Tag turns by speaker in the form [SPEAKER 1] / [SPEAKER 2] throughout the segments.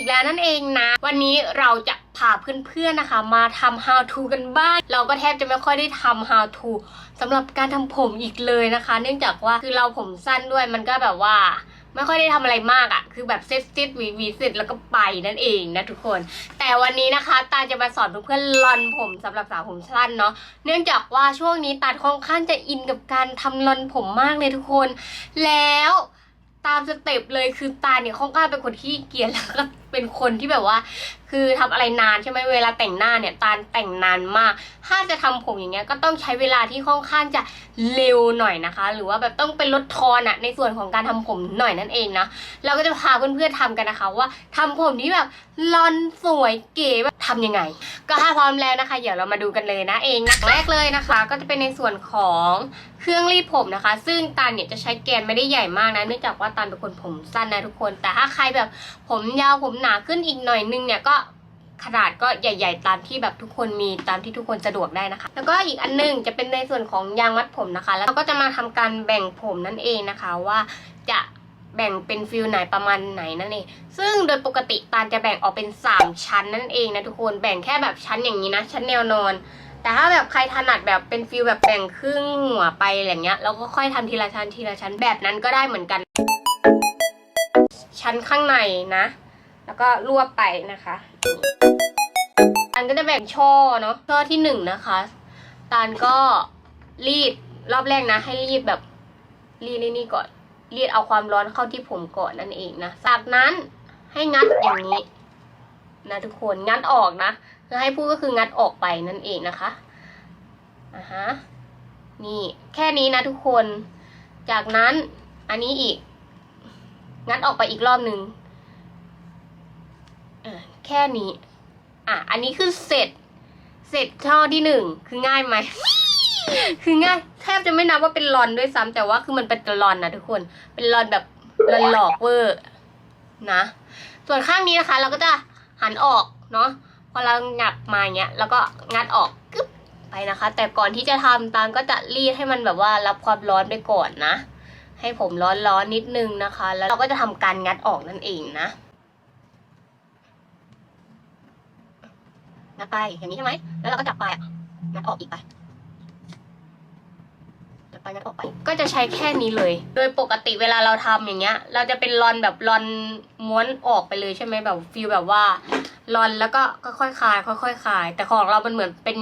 [SPEAKER 1] อีกแล้วนั่นเองนะ วันนี้เราจะพาเพื่อนๆนะคะ มาทำ how to กันบ้าง เราก็แทบจะไม่ค่อยได้ทำ how to สำหรับการทำผมอีกเลยนะคะ เนื่องจากว่าคือเราผมสั้นด้วยมันก็แบบว่าไม่ค่อยได้ทำอะไรมากอะ่ะ คือแบบเซ็ตซิดหวีวีเสร็จแล้วก็ไปนั่นเองนะทุกคน แต่วันนี้นะคะ ตาจะมาสอนเพื่อนๆลอนผมสำหรับสาวผมสั้นเนาะ เนื่องจากว่าช่วงนี้ตาลค่อนข้างจะอินกับการทำลอนผมมากเลยทุกคน แล้วตามสเต็ปเลยคือตาเนี่ยค่อนข้างเป็นคนที่เกียจแล้วก็ เป็นคนที่แบบว่า คือทำอะไรนานใช่ไหมเวลาแต่งหน้าเนี่ยตาลแต่งนานมาก ถ้าจะทำผมอย่างเงี้ยก็ต้องใช้เวลาที่ค่อนข้างจะเร็วหน่อยนะคะ หรือว่าแบบต้องเป็นลดทอนอะในส่วนของการทำผมหน่อยนั่นเองนะเราก็จะพาเพื่อนๆทำกันนะคะ ว่าทำผมที่แบบลอนสวยเก๋แบบทำยังไง ก็ถ้าพร้อมแล้วนะคะ เดี๋ยวเรามาดูกันเลยนะเองนะแรกเลยนะคะ ก็จะเป็นในส่วนของเครื่องรีดผมนะคะ ซึ่งตาลเนี่ยจะใช้แกนไม่ได้ใหญ่มากนะเนื่องจากว่าตาลเป็นคนผมสั้นนะทุกคน แต่ถ้าใครแบบผมยาวผมหนาขึ้นอีกหน่อยนึงเนี่ยก็ขนาดก็ใหญ่ ๆ ตามที่แบบทุกคนมีตามที่ทุกคนสะดวกได้นะคะ แล้วก็อีกอันหนึงจะเป็นในส่วนของยางมัดผมนะคะ แล้วเราก็จะมาทำการแบ่งผมนั่นเองนะคะว่าจะแบ่งเป็นฟิลไหนประมาณไหนนั่นเอง ซึ่งโดยปกติตาลจะแบ่งออกเป็น 3 ชั้นนั่นเองนะทุกคน แบ่งแค่แบบชั้นอย่างนี้นะ ชั้นแนวนอน แต่ถ้าแบบใครถนัดแบบเป็นฟิลแบบแบ่งครึ่งหัวไปอะไรเงี้ยแล้วก็ค่อยทำทีละชั้นทีละชั้นแบบนั้นก็ได้เหมือนกัน ชั้นข้างในนะ แล้วก็รวบไปนะคะ อันก็จะแบ่งช่อเนาะช่อที่หนึ่งนะคะตาลก็รีดรอบแรกนะ ให้รีดแบบรีดนี่นี่ก่อน รีดเอาความร้อนเข้าที่ผมก่อนนั่นเองนะจากนั้นให้งัดอย่างนี้นะทุกคนงัดออกนะคือให้พูดก็คืองัดออกไปนั่นเองนะคะอ่าฮะนี่แค่นี้นะทุกคน จากนั้นอันนี้อีก งัดออกไปอีกรอบหนึ่ง แค่นี้ อะ อันนี้คือเสร็จ เสร็จช่อที่หนึ่งคือง่ายไหม คือง่าย แทบจะไม่นับว่าเป็นรอนด้วยซ้ำแต่ว่าคือมันเป็นรอนนะทุกคน เป็นรอนแบบรอนหลอกเวอร์นะ ส่วนข้างนี้นะคะ เราก็จะหันออกเนาะ พอเราหยับมาอย่างเงี้ย แล้วก็งัดออกกึ๊บไปนะคะ แต่ก่อนที่จะทำตามก็จะรีดให้มันแบบว่ารับความร้อนไปก่อนนะ ให้ผมร้อนร้อนๆนิดนึงนะคะ แล้วเราก็จะทำการงัดออกนั่นเองนะ งัดไปอย่างนี้ใช่ไหมแล้วเราก็จับไปลายอะงัดออกอีกไปจับไปงัดออกไป ก็จะใช้แค่นี้เลย โดยปกติเวลาเราทำอย่างเงี้ย เราจะเป็นรอนแบบรอนม้วนออกไปเลยใช่ไหมแบบฟิลแบบว่ารอนแล้วก็ค่อยๆคลาย ค่อยๆคลาย แต่ของเรามันเหมือนเป็น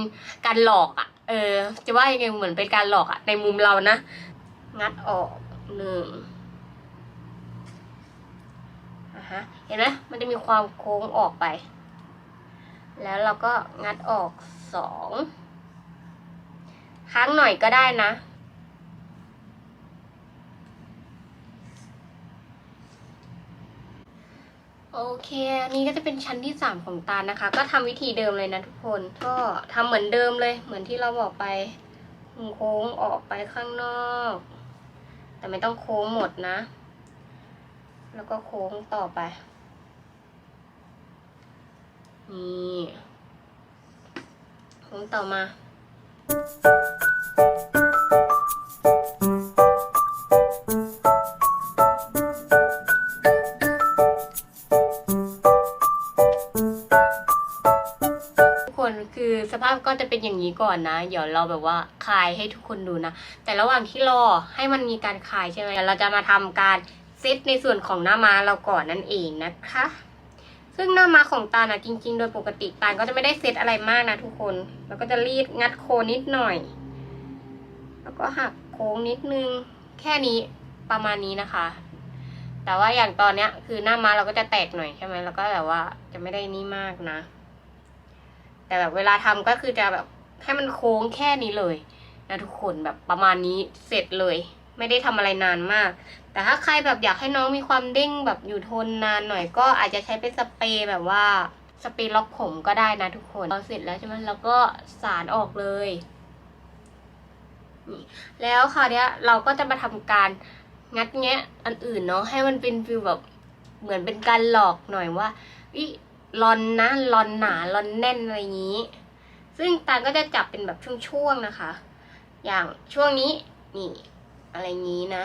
[SPEAKER 1] การหลอกอะเออ จะว่ายังไงเหมือนเป็นการหลอกอะในมุมเรานะ งัดออกหนึ่งอะฮะเห็นไหมมันจะมีความโค้งออกไป แล้วเราก็งัดออกสองค้างหน่อยก็ได้นะ โอเค อันนี้ก็จะเป็นชั้นที่สามของตานะคะ ก็ทำวิธีเดิมเลยนะทุกคน ก็ทำเหมือนเดิมเลย เหมือนที่เราบอกไป โค้งออกไปข้างนอก แต่ไม่ต้องโค้งหมดนะ แล้วก็โค้งต่อไป นี่โค้งต่อมา ทุกคนคือสภาพก็จะเป็นอย่างนี้ก่อนนะ เดี๋ยวเราแบบว่าคลายให้ทุกคนดูนะ แต่ระหว่างที่รอให้มันมีการคลายใช่ไหมเดี๋ยวเราจะมาทำการเซตในส่วนของหน้ามาเราก่อนนั่นเองนะคะ ซึ่งหน้ามาของตาลนะจริง ๆ โดยปกติตาลก็จะไม่ได้เซตอะไรมากนะทุกคน แล้วก็จะรีดงัดโคนนิดหน่อย แล้วก็หักโค้งนิดนึง แค่นี้ประมาณนี้นะคะ แต่ว่าอย่างตอนเนี้ย คือหน้ามาเราก็จะแตกหน่อยใช่ไหมแล้วก็แบบว่าจะไม่ได้นี่มากนะ แต่แบบเวลาทำก็คือจะแบบให้มันโค้งแค่นี้เลยนะทุกคนแบบประมาณนี้เสร็จเลย ไม่ได้ทำอะไรนานมากแต่ถ้าใครแบบอยากให้น้องมีความเด้งแบบอยู่ทนนานหน่อยก็อาจจะใช้เป็นสเปรย์แบบว่าสเปรย์ล็อกผมก็ได้นะทุกคนพอเสร็จแล้วใช่ไหมแล้วก็สารออกเลยนี่แล้วคราวเนี้ยเราก็จะมาทำการงัดแงะอันอื่นเนาะให้มันเป็นฟิลแบบเหมือนเป็นการหลอกหน่อยว่าวิรอนนะรอนหนารอนแน่นอะไรอย่างนี้ ซึ่งตาก็จะจับเป็นแบบช่วงๆนะคะ อย่างช่วงนี้นี่อะไรอย่างนี้นะ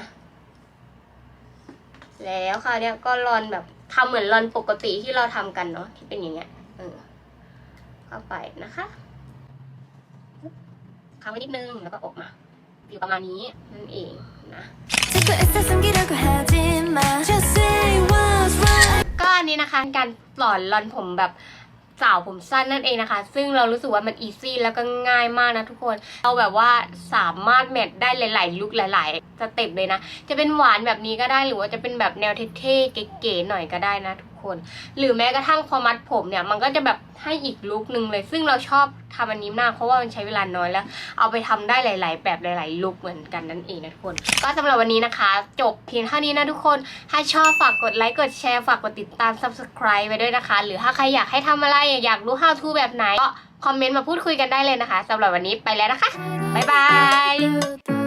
[SPEAKER 1] แล้วค่ะเนี้ก็รอนแบบทำเหมือนรอนปกติที่เราทำกันเนาะที่เป็นอย่างเงี้ยเออเข้าไปนะคะค้างไว้นิดนึงแล้วก็ออกมาอยู่ประมาณนี้นั่นเองนะก็อันนี้นะคะการหลอนรอนผมแบบ สาวผมสั้นนั่นเองนะคะ ซึ่งเรารู้สึกว่ามันอีซี่แล้วก็ง่ายมากนะทุกคน เราแบบว่าสามารถแมทได้หลาย ๆ ลุคหลาย ๆ สเต็ปเลยนะ จะเป็นหวานแบบนี้ก็ได้หรือว่าจะเป็นแบบแนวเท่ๆเก๋ๆหน่อยก็ได้นะทุก คน หรือแม้กระทั่งพอมัดผมเนี่ย มันก็จะแบบให้อีกลุคนึงเลย ซึ่งเราชอบทำอันนี้มากเพราะว่ามันใช้เวลาน้อยแล้ว เอาไปทำได้หลาย ๆ แบบหลาย ๆ ลุคเหมือนกันนั่นเองนะทุกคน ก็สำหรับวันนี้นะคะ จบเพียงเท่านี้นะทุกคน ถ้าชอบฝากกดไลค์กดแชร์ฝากกดติดตาม subscribe ไปด้วยนะคะ หรือถ้าใครอยากให้ทำอะไรอยากรู้ how to แบบไหนก็คอมเมนต์มาพูดคุยกันได้เลยนะคะสำหรับวันนี้ไปแล้วนะคะบ๊ายบาย
[SPEAKER 2] do